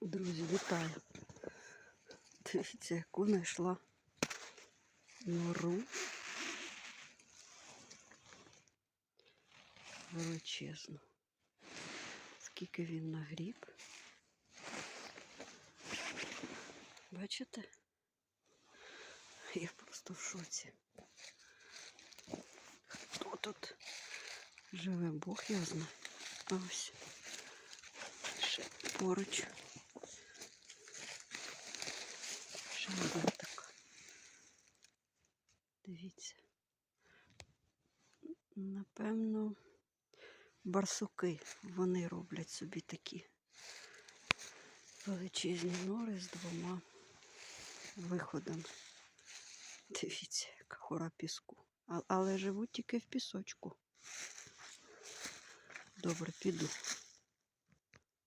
Друзі, вітаю. Дивіться, яку знайшла нору. Величезну. Скільки він нагріб. Бачите? Я просто в шоці. Хто тут живе? Бог знає. А ось ще поруч. Ще. Дивіться. Напевно, барсуки вони роблять собі такі величезні нори з двома виходами. Дивіться, яка хора піску. Але живуть тільки в пісочку. Добре, піду.